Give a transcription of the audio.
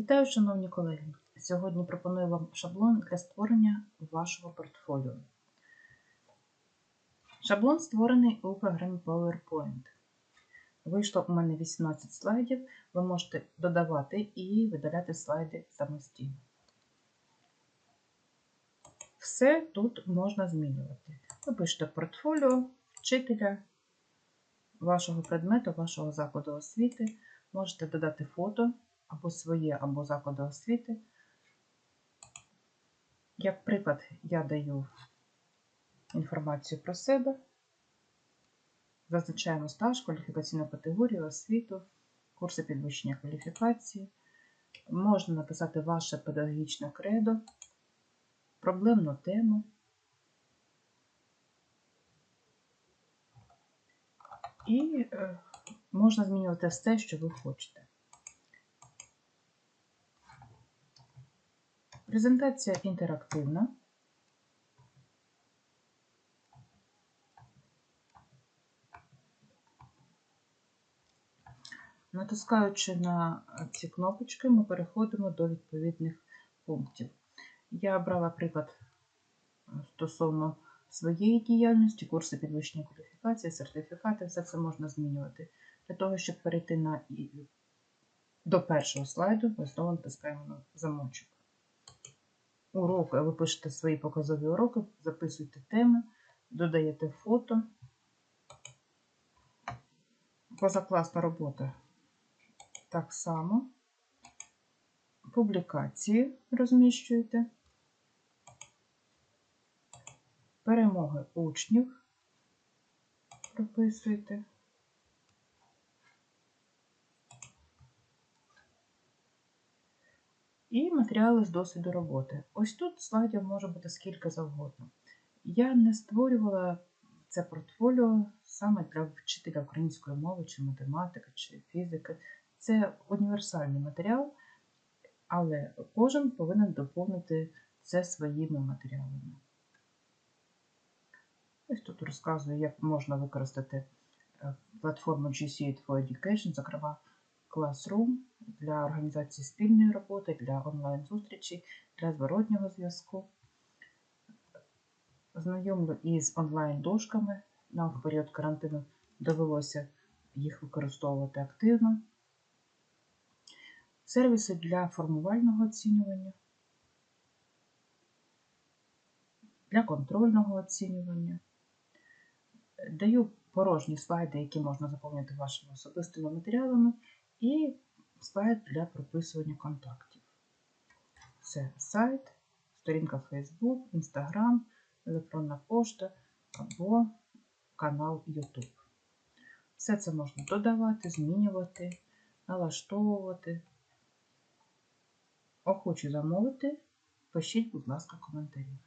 Вітаю, шановні колеги! Сьогодні пропоную вам шаблон для створення вашого портфоліо. Шаблон створений у програмі PowerPoint. Вийшло у мене 18 слайдів. Ви можете додавати і видаляти слайди самостійно. Все тут можна змінювати. Ви пишете портфоліо вчителя вашого предмету, вашого закладу освіти. Можете додати фото або своє, або закладу освіти. Як приклад, я даю інформацію про себе. Зазначаємо стаж, кваліфікаційну категорію, освіту, курси підвищення кваліфікації. Можна написати ваше педагогічне кредо, проблемну тему. І е, можна змінювати все, що ви хочете. Презентація інтерактивна. Натискаючи на ці кнопочки, ми переходимо до відповідних пунктів. Я брала приклад стосовно своєї діяльності, курси підвищення кваліфікації, сертифікати, все це можна змінювати. Для того, щоб перейти на, до першого слайду, ми знову натискаємо на замочок. Уроки, ви пишете свої показові уроки, записуєте теми, додаєте фото. Позакласна робота так само. Публікації розміщуєте. Перемоги учнів прописуєте. І матеріали з досвіду роботи. Ось тут слайдів може бути скільки завгодно. Я не створювала це портфоліо саме для вчителя української мови, чи математики, чи фізики. Це універсальний матеріал, але кожен повинен доповнити це своїми матеріалами. Ось тут розказую, як можна використати е, платформу G for Education, зокрема Classroom для організації спільної роботи, для онлайн-зустрічей, для зворотнього зв'язку. Знайомлю із онлайн-дошками. Нам в період карантину довелося їх використовувати активно. Сервіси для формувального оцінювання, для контрольного оцінювання. Даю порожні слайди, які можна заповнити вашими особистими матеріалами, і слайд для прописування контактів. Це сайт, сторінка Facebook, Instagram, електронна пошта або канал YouTube. Все це можна додавати, змінювати, налаштовувати. Охочу замовити, пишіть, будь ласка, коментарі.